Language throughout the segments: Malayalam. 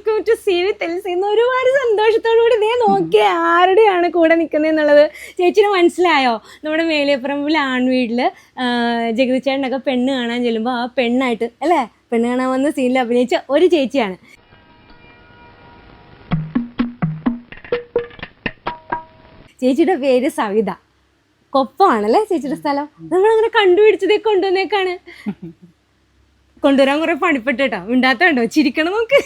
വെൽക്കം ടു സി വി തെൽസിന്ന് ഒരുപാട് സന്തോഷത്തോടു കൂടി ഇതേ നോക്കിയ ആരുടെയാണ് കൂടെ നിൽക്കുന്നത് എന്നുള്ളത് ചേച്ചിന് മനസ്സിലായോ? നമ്മുടെ മേലിയപ്പറമ്പിൽ ആൺവീടിൽ ജഗതി ചേട്ടനൊക്കെ പെണ്ണ് കാണാൻ ചെല്ലുമ്പോൾ ആ പെണ്ണായിട്ട് അല്ലേ? പെണ്ണ് കാണാൻ വന്ന സീനിൽ അഭിനയിച്ച ഒരു ചേച്ചിയാണ്. ചേച്ചിയുടെ പേര് സവിത. കൊപ്പമാണല്ലേ ചേച്ചിയുടെ സ്ഥലം? നമ്മളങ്ങനെ കണ്ടുപിടിച്ചതേ കൊണ്ടുവന്നേക്കാണ്. കൊണ്ടുവരാൻ കുറെ പണിപ്പെട്ട് കേട്ടോ. മിണ്ടാത്ത ചിരിക്കണം നമുക്ക്.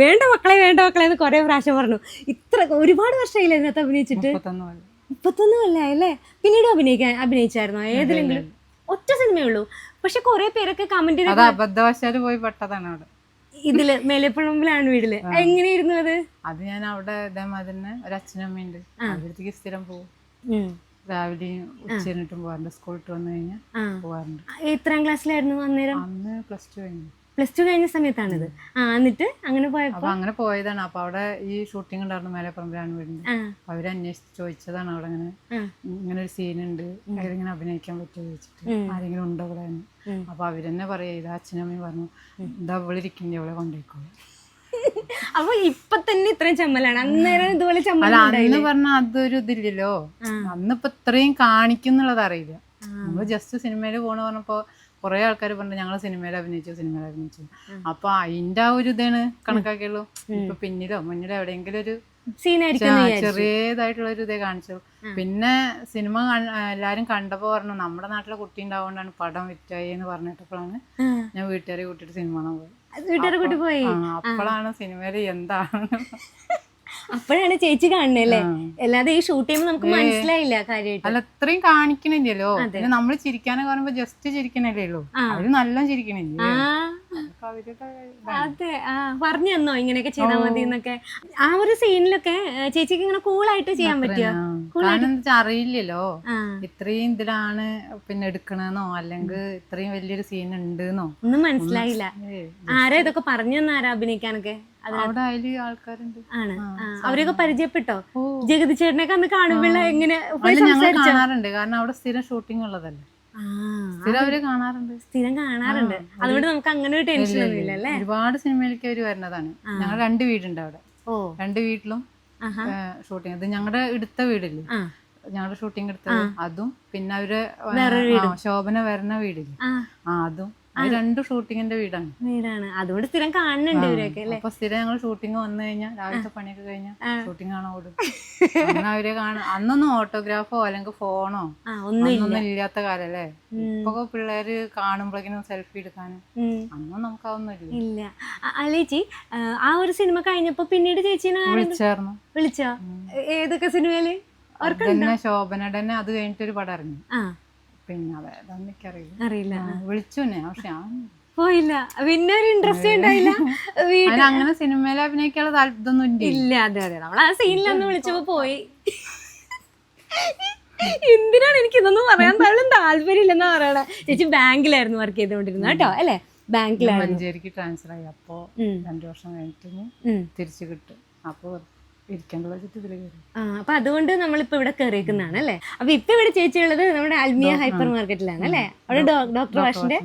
വേണ്ട മക്കളെ വേണ്ട മക്കളെ എന്ന് കുറെ പ്രാവശ്യം പറഞ്ഞു. ഇത്ര ഒരുപാട് വർഷമായില്ലേ ഇതിനകത്ത് അഭിനയിച്ചിട്ട്? മുപ്പത്തൊന്ന് കൊല്ലം. മുപ്പത്തൊന്നും അല്ലേ അഭിനയിക്കാൻ അഭിനയിക്കാൻ അഭിനയിച്ചായിരുന്നോ? ഏതിലെങ്കിലും? ഒറ്റ സിനിമയേ ഉള്ളൂ. പക്ഷെ കുറെ പേരൊക്കെ കമന്റ് അബദ്ധവശാൽ പോയി പെട്ടതാണ് അവിടെ. ഇതിൽ മേലെപ്പുഴമ്പിലാണ് വീട്ടിൽ. എങ്ങനെയായിരുന്നു അത്? അത് ഞാൻ അവിടെ ഇതേമാതിരി ഒരു അച്ഛനമ്മയുണ്ട് അവിടത്തേക്ക് സ്ഥിരം പോകും. രാവിലെയും ഉച്ചനിട്ടും പോകാറുണ്ട് സ്കൂളിട്ട് വന്നു കഴിഞ്ഞാൽ പോവാറുണ്ട്. പോകാറുണ്ട് എത്രാം ക്ലാസ്സിലായിരുന്നു അന്നേരം? അന്ന് പ്ലസ് ടു കഴിഞ്ഞു. പ്ലസ് ടു കഴിഞ്ഞ സമയത്താണിത്. ആ എന്നിട്ട് അങ്ങനെ പോയപ്പോ അപ്പൊ അങ്ങനെ പോയതാണ്. അപ്പൊ അവിടെ ഈ ഷൂട്ടിംഗ് ഉണ്ടായിരുന്നു മേലെപ്പറമ്പിലാണ് വീടിന്റെ അപ്പൊ അവർ അന്വേഷിച്ച് ചോദിച്ചതാണ് അവിടെ അങ്ങനെ ഇങ്ങനെ ഒരു സീൻ ഉണ്ട് ഇങ്ങനെ അഭിനയിക്കാൻ പറ്റുമോ ചോദിച്ചിട്ട് ആരെങ്കിലും ഉണ്ടോ ഇവിടെ എന്ന്. അപ്പൊ അവരെന്നെ പറയാ ഇത് അച്ഛനമ്മയും പറഞ്ഞു ഇതാ ഇവളിരിക്കുന്നത് അവളെ കൊണ്ടുപോയിക്കോളൂ. അപ്പൊ ഇപ്പൊ തന്നെ ഇത്രയും ചമ്മലാണ്. അന്നേരം ഇതുപോലെ ചമ്മല അന്ന് പറഞ്ഞ അതൊരു ഇതില്ലല്ലോ. അന്നിപ്പോ ഇത്രയും കാണിക്കുന്നുള്ളത് അറിയില്ല. നമ്മൾ ജസ്റ്റ് സിനിമയിൽ പോണ പറഞ്ഞപ്പോ കുറെ ആൾക്കാർ പറഞ്ഞു ഞങ്ങൾ സിനിമയിൽ അഭിനയിച്ചു സിനിമയിൽ അഭിനയിച്ചു. അപ്പൊ അതിന്റെ ആ ഒരു ഇതാണ് കണക്കാക്കിയുള്ളൂ. ഇപ്പൊ പിന്നിലോ മുന്നിലോ എവിടെയെങ്കിലും ഒരു ചെറിയതായിട്ടുള്ള ഒരു ഇതേ കാണിച്ചു പിന്നെ സിനിമ എല്ലാരും കണ്ടപ്പോ പറഞ്ഞു നമ്മുടെ നാട്ടിലെ കുട്ടി ഉണ്ടാവുകൊണ്ടാണ് പടം വിറ്റായി എന്ന് പറഞ്ഞിട്ടപ്പോഴാണ് ഞാൻ വീട്ടുകാരെ കൂട്ടിട്ട് സിനിമ കാണാൻ വീട്ടുകാരെ കൂട്ടി പോയി? അപ്പോഴാണ് സിനിമയിൽ എന്താണ് അപ്പോഴാണ് ചേച്ചി കാണുന്നല്ലേ അല്ലേ? അല്ലാതെ ഈ ഷൂട്ട് ചെയ്യുമ്പോൾ നമുക്ക് മനസ്സിലായില്ല കാര്യമായിട്ട് അല്ല അത്രയും കാണിക്കണില്ലല്ലോ. പിന്നെ നമ്മൾ ചിരിക്കാനൊക്കെ പറയുമ്പോ ജസ്റ്റ് ചിരിക്കണല്ലേ ഉള്ളൂ അവർ നല്ല ചിരിക്കണില്ലേ? അതെ. ആ പറഞ്ഞു തന്നോ ഇങ്ങനെയൊക്കെ ചെയ്താൽ മതി എന്നൊക്കെ? ആ ഒരു സീനിലൊക്കെ ചേച്ചിക്ക് ഇങ്ങനെ കൂളായിട്ട് ചെയ്യാൻ പറ്റിയോ? അറിയില്ലല്ലോ. ഇത്രയും ഇതിലാണ് പിന്നെ എടുക്കണെന്നോ? അല്ലെങ്കിൽ ഇത്രയും വലിയൊരു സീൻ ഉണ്ടെന്നോ? ഒന്നും മനസ്സിലായില്ല. ആരാ ഇതൊക്കെ പറഞ്ഞു തന്നാരാ അഭിനയിക്കാനൊക്കെ? അവിടെ അതിൽ ആൾക്കാരുണ്ട്. ആണ്. അവരൊക്കെ പരിചയപ്പെട്ടോ? ജഗതി ചേട്ടനൊക്കെ അന്ന് കാണുമ്പോൾ എങ്ങനെ കാണാറുണ്ട്. കാരണം അവിടെ സ്ഥിരം ഷൂട്ടിംഗ് ഉള്ളതല്ലേ. സ്ഥിരം അവർ കാണാറുണ്ട്. സ്ഥിരം കാണാറുണ്ട്. അതുകൊണ്ട് നമുക്ക് അങ്ങനെ ഒരു ടെൻഷൻ ഒന്നുമില്ല അല്ലേ? ഒരുപാട് സിനിമയിലേക്ക് അവർ വരുന്നതാണ്. ഞങ്ങൾ രണ്ട് വീടുണ്ട് അവിടെ. രണ്ട് വീട്ടിലും. ഷൂട്ടിംഗ് അത് ഞങ്ങളുടെ എടുത്ത വീടില്ലേ? ഞങ്ങളുടെ ഷൂട്ടിംഗ് എടുത്തത് അതും പിന്നെ അവർ ശോഭന വരുന്ന വീടില്ലേ? ആ അത് രണ്ട് ഷൂട്ടിങ്ങിന്റെ വീടാണ്. വീടാണ്. അതുകൊണ്ട് സ്ഥിരം കാണുന്നുണ്ട് ഇവരൊക്കെ അല്ലേ? അപ്പൊ സ്ഥിരം ഞങ്ങൾ ഷൂട്ടിംഗ് വന്നു കഴിഞ്ഞാൽ രാവിലത്തെ പണിയൊക്കെ കഴിഞ്ഞാൽ ഷൂട്ടിംഗ് കാണാൻ ഓടും. അവരെ കാണാൻ അന്നൊന്നും ഓട്ടോഗ്രാഫോ അല്ലെങ്കിൽ ഫോണോ ഒന്നും ഇല്ലാത്ത കാലല്ലേ ഇപ്പൊ പിള്ളേര് കാണുമ്പോഴേക്കും സെൽഫി എടുക്കാനും. അന്നും നമുക്ക് അതൊന്നും ഇല്ല. ഇല്ല. അ- അല്ല ചേച്ചി ആ, ഒരു സിനിമ കഴിഞ്ഞപ്പോ പിന്നീട് ചേച്ചിനെ വിളിച്ചായിരുന്നു വിളിച്ചോ? ഏതൊക്കെ സിനിമയിൽ? ശോഭനയുടെ തന്നെ അത് കഴിഞ്ഞിട്ട് ഒരു പടം ഇറങ്ങി. പിന്നെ എനിക്കറിയില്ല അറിയില്ല. വിളിച്ചു പക്ഷെ പോയില്ല. പിന്നെ ഒരു ഇൻട്രസ്റ്റ് ഉണ്ടായില്ല. അങ്ങനെ സിനിമയിൽ അഭിനയിക്കാനുള്ള താല്പര്യമൊന്നും ഇല്ല. അതെ അതെ നമ്മൾ ആ സീനിൽ അന്ന് വിളിച്ചപ്പോ പോയി. എന്തിനാണ് എനിക്ക് ഇതൊന്നും പറയാൻ താല്പര്യം താല്പര്യമില്ലെന്നാ പറയണേ. ചേച്ചി ബാങ്കിലായിരുന്നു വർക്ക് ചെയ്തുകൊണ്ടിരുന്നത് കേട്ടോ അല്ലേ? ബാങ്കിലായിരുന്നു. മഞ്ചേരിക്ക് ട്രാൻസ്ഫർ ആയി. അപ്പോ. രണ്ടു വർഷം കഴിഞ്ഞിട്ട് തിരിച്ചു കിട്ടും. അപ്പൊ ആ അപ്പൊ അതുകൊണ്ട് നമ്മളിപ്പോ ഇവിടെ കയറിയിരിക്കുന്നതാണ് അല്ലെ? അപ്പൊ ഇപ്പൊ ഇവിടെ ചേച്ചി ഉള്ളത് നമ്മുടെ അൽമിയ ഹൈപ്പർ മാർക്കറ്റിലാണ് അല്ലെ? അവിടെ ഡോക്ടർ വാഷിന്റെ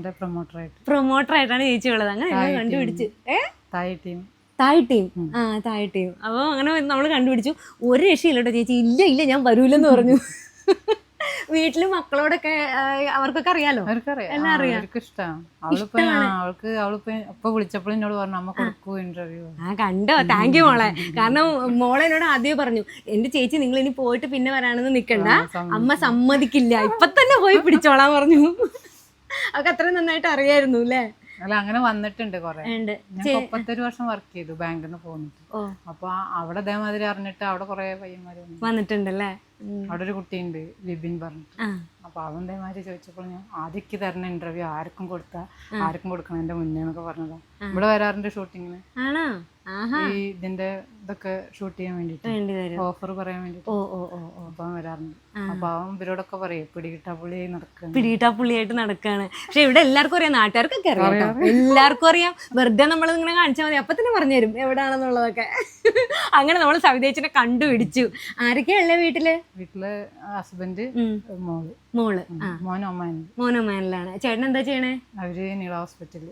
പ്രൊമോട്ടർ ആയിട്ടാണ് ചേച്ചി ഉള്ളത് അങ്ങനെ കണ്ടുപിടിച്ച്. ഏ? Thai team. ആ തായ് ടീം. അപ്പോൾ അങ്ങനെ നമ്മൾ കണ്ടുപിടിച്ചു. ഒരു രക്ഷയില്ല ചേച്ചി. ഇല്ല ഇല്ല ഞാൻ വരൂലെന്ന് പറഞ്ഞു. വീട്ടിൽ മക്കളോടൊക്കെ അവർക്കൊക്കെ അറിയാലോ? എല്ലാം അറിയാം. അവളിപ്പോ അവൾക്ക് അവളിപ്പോ ഇപ്പൊ വിളിച്ചപ്പോൾ എന്നോട് പറഞ്ഞു അമ്മ കൊടുക്കൂ ഇന്റർവ്യൂ ആ കണ്ടോ? താങ്ക് യു മോളെ. കാരണം മോളെ എന്നോട് ആദ്യം പറഞ്ഞു എന്റെ ചേച്ചി നിങ്ങൾ ഇനി പോയിട്ട് പിന്നെ വരാണെന്ന് നിക്കണ്ട. അമ്മ സമ്മതിക്കില്ല. ഇപ്പൊ തന്നെ പോയി പിടിച്ചോളാൻ പറഞ്ഞു. അവർക്ക് അത്ര നന്നായിട്ട് അറിയായിരുന്നു അല്ലേ? അല്ല അങ്ങനെ വന്നിട്ടുണ്ട് കൊറേ. ഞാൻ മുപ്പത്തൊരു വർഷം വർക്ക് ചെയ്തു ബാങ്കിൽ നിന്ന് പോന്നിട്ട് അപ്പൊ അവിടെ അതേമാതിരി അറിഞ്ഞിട്ട് അവിടെ കൊറേ പയ്യന്മാര് വന്നിട്ടുണ്ടല്ലേ. അവിടെ ഒരു കുട്ടിയുണ്ട് ലിബിൻ പറഞ്ഞിട്ട്. ആ അപ്പൊ അവൻ ഇതേമാതിരി ചോദിച്ചപ്പോൾ ഞാൻ ആദ്യക്ക് തരുന്ന ഇന്റർവ്യൂ ആർക്കും കൊടുത്താ? ആർക്കും കൊടുക്കണം എന്റെ മുന്നേ എന്നൊക്കെ പറഞ്ഞതാ. ഇവിടെ വരാറുണ്ട് ഷൂട്ടിങ്ങിന് ഈ ഇതിന്റെ ഇതൊക്കെ ഷൂട്ട് ചെയ്യാൻ വേണ്ടിട്ട് വേണ്ടി ഓഫർ പറയാൻ വേണ്ടിട്ട് അപ്പൊ അവൻ വരാറുണ്ട്. അപ്പൊ അവൻ ഇവരോടൊക്കെ പറയും പിടികിട്ടാ പുള്ളി നടക്കുക പിടികിട്ടാ പുള്ളിയായിട്ട് നടക്കാണ്. പക്ഷെ ഇവിടെ എല്ലാവർക്കും അറിയാം നാട്ടുകാർക്കൊക്കെ അറിയാം എല്ലാവർക്കും അറിയാം. വെറുതെ നമ്മൾ ഇങ്ങനെ കാണിച്ചാൽ മതി. അപ്പൊ തന്നെ പറഞ്ഞുതരും എവിടാണെന്നുള്ളതൊക്കെ. അങ്ങനെ നമ്മൾ സവിതേച്ചിനെ കണ്ടുപിടിച്ചു. ആരൊക്കെയാ ഉള്ളേ വീട്ടിൽ? വീട്ടിൽ ഹസ്ബൻഡ്. മോൾ. മോൾ. മോനോമാനിലാണ്. മോനും ചേട്ടൻ എന്താ ചെയ്യണേ? അവർ നീള ഹോസ്പിറ്റലിൽ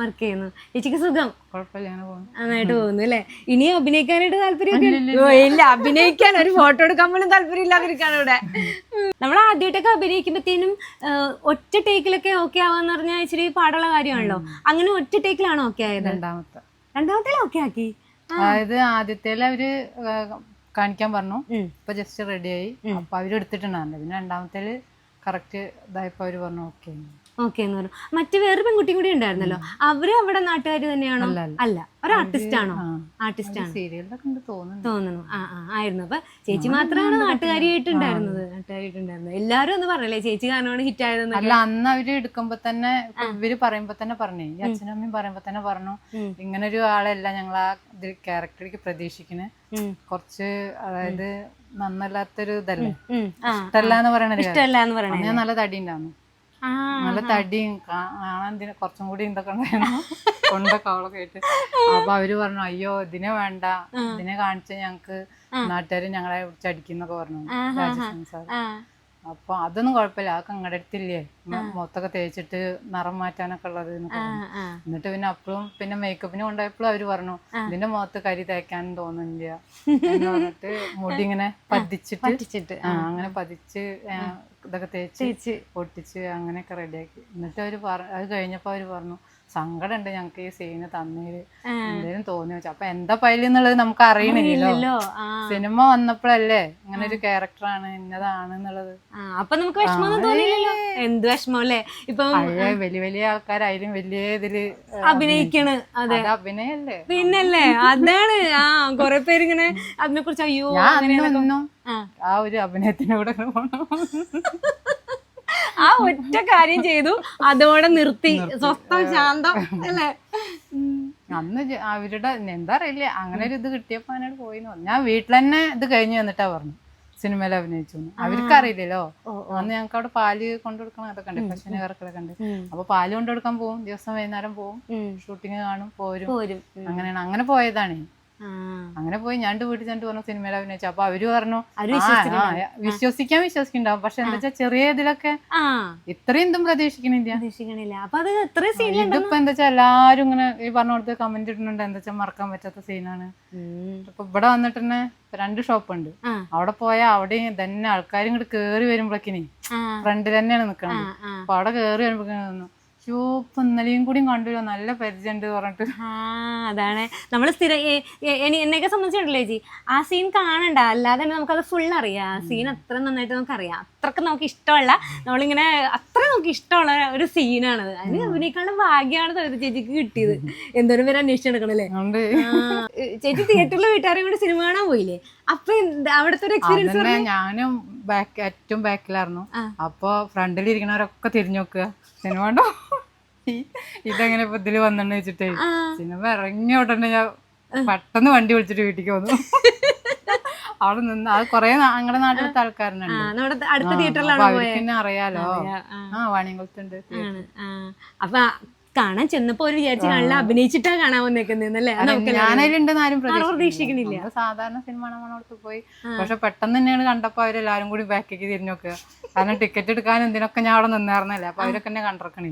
വർക്ക് ചെയ്യുന്നു. ചേച്ചിക്ക് സുഖം? നന്നായിട്ട് പോകുന്നു അല്ലെ? ഇനി അഭിനയിക്കാനായിട്ട് താല്പര്യമൊക്കെ ഇല്ല. അഭിനയിക്കാൻ ഒരു ഫോട്ടോ എടുക്കാൻ പോലും താല്പര്യം ഇല്ലാതിരിക്കാണ് ഇവിടെ നമ്മൾ ആദ്യമായിട്ടൊക്കെ അഭിനയിക്കുമ്പോഴത്തേനും ഒറ്റ ടേക്കിലൊക്കെ ഓക്കെ ആവാന്ന് പറഞ്ഞാൽ ഇച്ചിരി പാടുള്ള കാര്യമാണല്ലോ. അങ്ങനെ ഒറ്റ ടേക്കിലാണോ ഓക്കെ ആയത്? രണ്ടാമത്തെ. രണ്ടാമത്തെ ഓക്കെ ആക്കി? അതായത് ആദ്യത്തെ അവർ കാണിക്കാൻ പറഞ്ഞു. ഇപ്പൊ ജസ്റ്റ് റെഡിയായി അപ്പൊ അവരെടുത്തിട്ടുണ്ടായിരുന്നു പിന്നെ രണ്ടാമത്തേൽ കറക്റ്റ് ഇതായപ്പോ അവർ പറഞ്ഞു ഓക്കെ ഓക്കെ എന്ന് പറഞ്ഞു. മറ്റു വേറെ പെൺകുട്ടിയും കൂടി ഉണ്ടായിരുന്നല്ലോ. അവർ അവിടെ നാട്ടുകാർ തന്നെയാണോ? അല്ല, ഒരു ആർട്ടിസ്റ്റ് ആണോ? ആർട്ടിസ്റ്റ് ആണ് തോന്നുന്നു. ആ ആ ആയിരുന്നു. അപ്പൊ ചേച്ചി മാത്രമാണ് നാട്ടുകാരിയായിട്ടുണ്ടായിരുന്നത്. നാട്ടുകാരിയായിട്ടുണ്ടായിരുന്നത്. എല്ലാരും ഒന്ന് പറഞ്ഞല്ലേ ചേച്ചി കാരണമാണ് ഹിറ്റ് ആയതെന്ന് അല്ല അന്ന് അവർ എടുക്കുമ്പോ തന്നെ ഇവർ പറയുമ്പോ തന്നെ പറഞ്ഞു. ഈ അച്ഛനും അമ്മയും പറയുമ്പോ തന്നെ പറഞ്ഞു. ഇങ്ങനെ ഒരു ആളല്ല ഞങ്ങൾ ആ ക്യാരക്ടറിക്ക് പ്രതീക്ഷിക്കണേ. കുറച്ച് അതായത് നന്നല്ലാത്തൊരു ഇതല്ലേ? ഇഷ്ടല്ല എന്ന് പറയണ ഒരു എന്ന് പറയണേ ഞാൻ നല്ല തടി ഉണ്ടായിരുന്നു. ആ നല്ല തടിയും കാണാൻ കുറച്ചും കൂടി ഇതൊക്കെ ഉണ്ടായിരുന്നു കൊണ്ട കവളൊക്കെ ആയിട്ട്. അപ്പൊ അവർ പറഞ്ഞു അയ്യോ ഇതിനെ വേണ്ട. ഇതിനെ കാണിച്ച ഞങ്ങക്ക് നാട്ടുകാര് ഞങ്ങളെ വിളിച്ച് അടിക്കുന്നൊക്കെ പറഞ്ഞു സാർ അപ്പൊ അതൊന്നും കുഴപ്പമില്ല. ആ കങ്ങടെ അടുത്തില്ലേ? മൊത്തൊക്കെ തേച്ചിട്ട് നിറം മാറ്റാനൊക്കെ ഉള്ളത് എന്നിട്ട് പിന്നെ അപ്പോഴും പിന്നെ മേക്കപ്പിന് കൊണ്ടുപോയപ്പോഴും അവർ പറഞ്ഞു ഇതിന്റെ മുഖത്ത് കരി തേക്കാൻ തോന്നുന്നില്ല. എന്ന് പറഞ്ഞിട്ട് മുടി ഇങ്ങനെ പതിച്ചിട്ട് അങ്ങനെ പതിച്ച് ഇതൊക്കെ തേച്ച് ചേച്ചി പൊട്ടിച്ച് അങ്ങനെയൊക്കെ റെഡിയാക്കി എന്നിട്ട് അവർ പറ അത് കഴിഞ്ഞപ്പോൾ അവർ പറഞ്ഞു സങ്കടം ഉണ്ട് ഞങ്ങക്ക് ഈ സീന് തന്നേര്. എന്തേലും തോന്നി വെച്ചു അപ്പൊ എന്താ പൈലി എന്നുള്ളത് നമുക്ക് അറിയണില്ലല്ലോ സിനിമ വന്നപ്പോഴല്ലേ ഇങ്ങനെ ഒരു ക്യാരക്ടറാണ് ഇന്നതാണ് എന്നുള്ളത് അപ്പൊ നമുക്ക് തോന്നിയില്ലല്ലോ. എന്ത് വിഷമം അല്ലേ ഇപ്പൊ വലിയ വലിയ ആൾക്കാരായാലും വലിയ ഇതിൽ അഭിനയിക്കണ്. അതെ. അഭിനയല്ലേ. പിന്നല്ലേ? അതാണ്. ആ കൊറേ പേര് ഇങ്ങനെ അതിനെ കുറിച്ച് അയ്യോ. ആ. ഒരു അഭിനയത്തിനൂടെ പോണം ആ ഒറ്റ കാര്യം ചെയ്തു. അതോടെ നിർത്തി. സ്വസ്ഥം ശാന്തം അല്ലേ? അന്ന് അവരുടെ എന്താ അറിയില്ല. അങ്ങനെ ഒരു ഇത് കിട്ടിയപ്പോ അങ്ങനെ പോയി ഞാൻ വീട്ടിൽ തന്നെ ഇത് കഴിഞ്ഞു വന്നിട്ടാ പറഞ്ഞു സിനിമയിൽ അഭിനയിച്ചു എന്ന്. അവർക്ക് അറിയില്ലല്ലോ. ഓ, അന്ന് ഞങ്ങൾക്ക് അവിടെ പാൽ കൊണ്ടുകൊടുക്കണം അതൊക്കെ ഉണ്ട് പശുവിനെ കറക്കലൊക്കെ ഉണ്ട് ഉം. അപ്പൊ പാൽ കൊണ്ടുകൊടുക്കാൻ പോകും ദിവസം വൈകുന്നേരം പോകും. ഷൂട്ടിങ് കാണും പോരും. അങ്ങനെയാണ്. അങ്ങനെ പോയതാണ്. അങ്ങനെ പോയി ഞാൻ വീട്ടിൽ ചെന്നിട്ട് പറഞ്ഞു സിനിമയിൽ അഭിനയിച്ചു? അപ്പൊ അവർ പറഞ്ഞു അവർ "ആ, ആ, വിശ്വസിക്കാൻ വിശ്വസിക്കുന്നുണ്ടാവും. പക്ഷെ എന്താ വെച്ചാൽ ചെറിയ ഇതിലൊക്കെ ഇത്രയും ഇതും പ്രതീക്ഷിക്കണില്ല. പ്രതീക്ഷിക്കണില്ല. അപ്പൊ അത് എത്ര സീനിലുണ്ട് ഇതിപ്പോ എന്താ വെച്ചാൽ എല്ലാരും ഇങ്ങനെ ഈ പറഞ്ഞ കൊടുത്ത് കമന്റ് ഇടുന്നുണ്ട്. എന്താ വെച്ചാൽ മറക്കാൻ പറ്റാത്ത സീനാണ് ഇപ്പൊ ഇവിടെ വന്നിട്ട് തന്നെ രണ്ട് ഷോപ്പ് ഉണ്ട്. അവിടെ പോയാൽ അവിടെ തന്നെ ആൾക്കാരും ഇങ്ങോട്ട് കേറി വരുമ്പോഴേക്കിനി ഫ്രണ്ടിൽ തന്നെയാണ് നിക്കണത്. അപ്പൊ അവിടെ കേറി വരുമ്പോഴേക്കും ഇപ്പൊ ഇന്നലെയും നല്ല പരിചയമുണ്ട് പറഞ്ഞിട്ട്. ആ അതാണ്. നമ്മൾ സ്ഥിരം എ- എ- എനി- എന്നെയൊക്കെ സംബന്ധിച്ചിട്ടുണ്ടല്ലോ ചേച്ചി. ആ സീൻ കാണണ്ട. അല്ലാതെ തന്നെ നമുക്കത് ഫുൾ അറിയാം. ആ സീൻ അത്ര നന്നായിട്ട് നമുക്കറിയാം. അത്രയ്ക്ക് നമുക്ക് ഇഷ്ടമുള്ള നമ്മളിങ്ങനെ അത്ര നമുക്ക് ഇഷ്ടമുള്ള ഒരു സീനാണത് അതിന് അഭിനയിക്കാനുള്ള ഭാഗ്യമാണ് സവിത ചേച്ചിക്ക് കിട്ടിയത്. എന്തോരം പേര് അന്വേഷിച്ചെടുക്കണല്ലേ അതുകൊണ്ട് ചേച്ചി തിയേറ്ററിലെ വീട്ടുകാരെയും കൂടെ സിനിമ കാണാൻ പോയില്ലേ? അപ്പൊ എന്താ അവിടുത്തെ ഒരു എക്സ്പീരിയൻസ് അതന്നെ ഞാനും ബാക്ക് ഏറ്റവും ബാക്കിലായിരുന്നു. അപ്പൊ ഫ്രണ്ടിൽ ഇരിക്കണവരൊക്കെ തിരിഞ്ഞു നോക്കുക. സിനിമ ഉണ്ടോ ഈ- ഇതെങ്ങനെ ഇപ്പൊ ഇതിൽ വന്നെന്ന് വെച്ചിട്ടേ സിനിമ ഇറങ്ങിയ ഉടനെ ഞാൻ പെട്ടെന്ന് വണ്ടി വിളിച്ചിട്ട് വീട്ടിലേക്ക് വന്നു. അവിടെ നിന്ന് അത് കൊറേ ഞങ്ങളുടെ നാട്ടിലത്തെ ആൾക്കാരുണ്ട് അടുത്ത തിയേറ്ററിലാണോ അറിയാലോ. ആ. വാണിയംകുളത്തുണ്ട് അപ്പൊ കാണാൻ ചെന്നപ്പോ ഒരു വിചാരിച്ചു കാണില്ല അഭിനയിച്ചിട്ടാ കാണാൻ വന്നേക്കുന്നല്ലേ ഞാനതിലുണ്ടെന്ന് ആരും പ്രതീക്ഷിക്കുന്നില്ല. സാധാരണ സിനിമ പോയി. പക്ഷെ പെട്ടെന്ന് തന്നെയാണ് കണ്ടപ്പോ അവരെല്ലാരും കൂടി ബാക്കേക്ക് തിരിഞ്ഞു നോക്കുക. കാരണം ടിക്കറ്റ് എടുക്കാൻ എന്തിനൊക്കെ ഞാൻ അവിടെ നിന്നായിരുന്നല്ലേ അപ്പൊ അവരൊക്കെ എന്നെ കണ്ടിറക്കണേ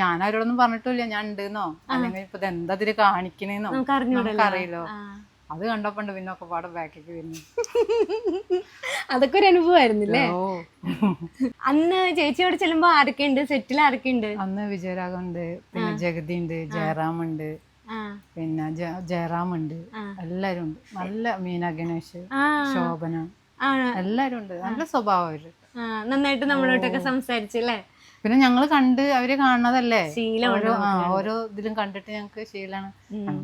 ഞാൻ അവരോടൊന്നും പറഞ്ഞിട്ടില്ല. ഞാൻ ഉണ്ടെന്നോ? അല്ലെങ്കിൽ ഇപ്പൊ ഇത് എന്താ ഇതിൽ കാണിക്കണേന്നോ? നമുക്ക് നമുക്കറിയില്ലോ. അത് കണ്ടപ്പോണ്ട് പിന്നെ ഒക്കെ പാടെ ബാക്കേക്ക് വരുന്നു അതൊക്കെ ഒരു അനുഭവമായിരുന്നില്ലേ? ഓ. അന്ന് ചേച്ചിയോട് ചെല്ലുമ്പോ ആരൊക്കെ ഉണ്ട് സെറ്റിൽ ആരൊക്കെ ഉണ്ട് അന്ന് വിജയരാഘവൻ ഉണ്ട് പിന്നെ ജഗതി ഉണ്ട് ജയറാം ഉണ്ട് പിന്നെ ജയറാം ഉണ്ട്. എല്ലാരും ഉണ്ട്. നല്ല മീന ഗണേഷ് ശോഭന. എല്ലാരും ഉണ്ട്. നല്ല സ്വഭാവം അവർ. നന്നായിട്ട് നമ്മളോട്ടൊക്കെ സംസാരിച്ചല്ലേ പിന്നെ ഞങ്ങൾ കണ്ട് അവർ കാണുന്നതല്ലേ? ഓരോ ആ ഓരോ ഇതിലും കണ്ടിട്ട് ഞങ്ങക്ക് ശീലാണ്.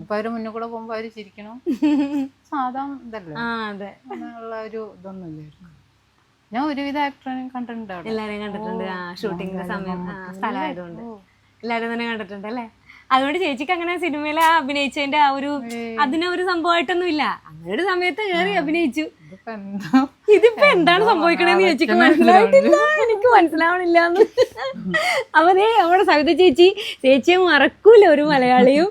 ഇപ്പൊ അവർ മുന്നിൽ കൂടെ പോകുമ്പോ അവർ ചിരിക്കണം. സാധാ ഇതല്ലേ? ആ അതെ. അങ്ങനെയുള്ള ഒരു ഇതൊന്നും ഇല്ലായിരുന്നു. ഞാൻ ഒരുവിധ ആക്ടറിനെ കണ്ടിട്ടുണ്ട് എല്ലാരെയും കണ്ടിട്ടുണ്ട്. ഷൂട്ടിംഗിന്റെ സമയം. സ്ഥലമായതുകൊണ്ട്. എല്ലാരും തന്നെ കണ്ടിട്ടുണ്ട് അല്ലേ? അതുകൊണ്ട് ചേച്ചിക്ക് അങ്ങനെ സിനിമയിൽ അഭിനയിച്ചതിന്റെ ആ ഒരു അതിനെ ഒരു സംഭവമായിട്ടൊന്നും ഇല്ല. അങ്ങനെ ഒരു സമയത്ത് കയറി അഭിനയിച്ചു. ഇതിപ്പോ എന്തോ? ഇതിപ്പോ എന്താണ് സംഭവിക്കണെന്ന് ചേച്ചിക്ക് മനസ്സിലായിട്ടില്ല എനിക്ക് മനസ്സിലാവണില്ല ദേ നമ്മുടെ സവിത ചേച്ചി ചേച്ചിയെ മറക്കൂല ഒരു മലയാളിയും.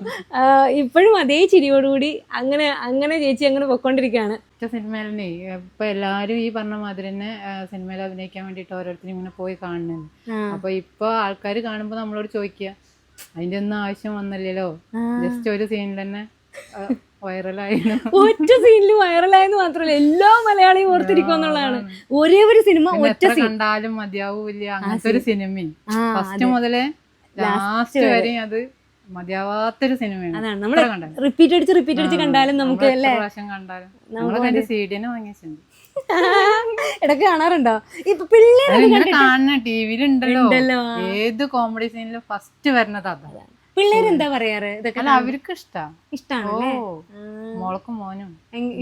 ഇപ്പോഴും അതേ ചിരിയോടുകൂടി അങ്ങനെ അങ്ങനെ ചേച്ചി അങ്ങനെ പൊക്കോണ്ടിരിക്കുകയാണ്. സിനിമയിലെ ഇപ്പൊ എല്ലാരും ഈ പറഞ്ഞ മാതിരി തന്നെ സിനിമയിൽ അഭിനയിക്കാൻ വേണ്ടിട്ട് ഓരോരുത്തരും ഇങ്ങനെ പോയി കാണുന്നുണ്ട്. അപ്പൊ ഇപ്പൊ ആൾക്കാർ കാണുമ്പോ നമ്മളോട് ചോദിക്കുക അതിന്റെ ഒന്നും ആവശ്യം വന്നില്ലല്ലോ. ജസ്റ്റ് ഒരു സീനിൽ തന്നെ ഒറ്റ സീനിൽ വൈറലായെന്ന് മാത്രമല്ല എല്ലാ മലയാളിയും ഓർത്തിരിക്കും എന്നുള്ളതാണ്. ഒരേ ഒരു സിനിമ ഒറ്റ കണ്ടാലും മതിയാവൂല അങ്ങനത്തെ ഒരു സിനിമ ഫസ്റ്റ് മുതലേ ലാസ്റ്റ് വരെ. അത് മതിയാവാത്തൊരു സിനിമയാണ് അതാണ്. നമ്മൾ റിപ്പീറ്റ് അടിച്ച് റിപ്പീറ്റ് അടിച്ച് കണ്ടാലും നമുക്ക് അല്ലേ? പ്രാവശ്യം കണ്ടാലും. നമ്മളതിന്റെ സി ഡിനെ വാങ്ങിയിട്ടുണ്ട്. ഇടയ്ക്ക് കാണാറുണ്ടോ? ഇപ്പൊ പിള്ളേരെ കാണുന്ന ടിവിയിലുണ്ടല്ലോ. ഏത് കോമഡി സീനിലും ഫസ്റ്റ് വരുന്നത് അതാ. പിള്ളേരെന്താ പറയാറ്? ഇതൊക്കെ അവർക്ക് ഇഷ്ടാ. ഇഷ്ടാണ് മോൾക്കും മോനും.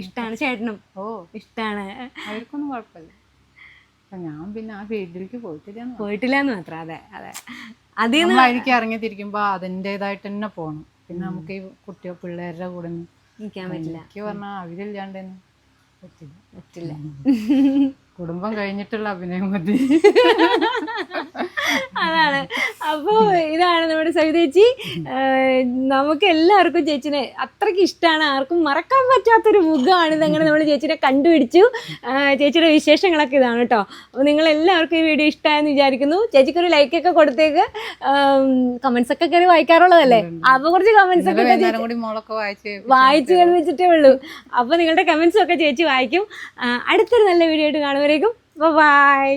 ഇഷ്ടാണ്. ചേട്ടനും ഓ. ഇഷ്ടാണ്. അവർക്കൊന്നും കുഴപ്പമില്ല. ഞാൻ പിന്നെ ആ ഫീൽഡിലേക്ക് പോയിട്ടില്ല പോയിട്ടില്ല എന്ന് മാത്രം. അതെ അതെ. അതിൽ അതിലേക്ക് ഇറങ്ങി തിരിക്കുമ്പോ അതിന്റെതായിട്ട് തന്നെ പോണം. പിന്നെ നമുക്ക് ഈ കുട്ടിയോ പിള്ളേരുടെ കൂടെ നിൽക്കാൻ പറ്റില്ല. എനിക്ക് പറഞ്ഞാൽ അവരില്ലാണ്ട് തന്നെ. പറ്റില്ല. കുടുംബം കഴിഞ്ഞിട്ടുള്ള അഭിനയം മതി. അതാണ്. അപ്പോൾ ഇതാണ് നമ്മുടെ സവിതേച്ചി നമുക്ക് എല്ലാവർക്കും ചേച്ചിനെ അത്രയ്ക്ക് ഇഷ്ടമാണ് ആർക്കും മറക്കാൻ പറ്റാത്തൊരു മുഖമാണ് ഇതങ്ങനെ നമ്മൾ ചേച്ചിനെ കണ്ടുപിടിച്ചു. ചേച്ചിയുടെ വിശേഷങ്ങളൊക്കെ ഇതാണ് കേട്ടോ. അപ്പോൾ നിങ്ങൾ എല്ലാവർക്കും ഈ വീഡിയോ ഇഷ്ടമായെന്ന് വിചാരിക്കുന്നു. ചേച്ചിക്ക് ഒരു ലൈക്ക് ഒക്കെ കൊടുത്തേക്ക് കമന്റ്സ് ഒക്കെ കയറി വായിക്കാറുള്ളതല്ലേ? അപ്പോൾ കുറച്ച് കമന്റ്സ് ഒക്കെ വായിച്ച് കേൾപ്പിച്ചിട്ടേ ഉള്ളൂ. അപ്പോൾ നിങ്ങളുടെ കമന്റ്സും ഒക്കെ ചേച്ചി വായിക്കും. അടുത്തൊരു നല്ല വീഡിയോ ആയിട്ട് കാണുമ്പോഴേക്കും ബൈ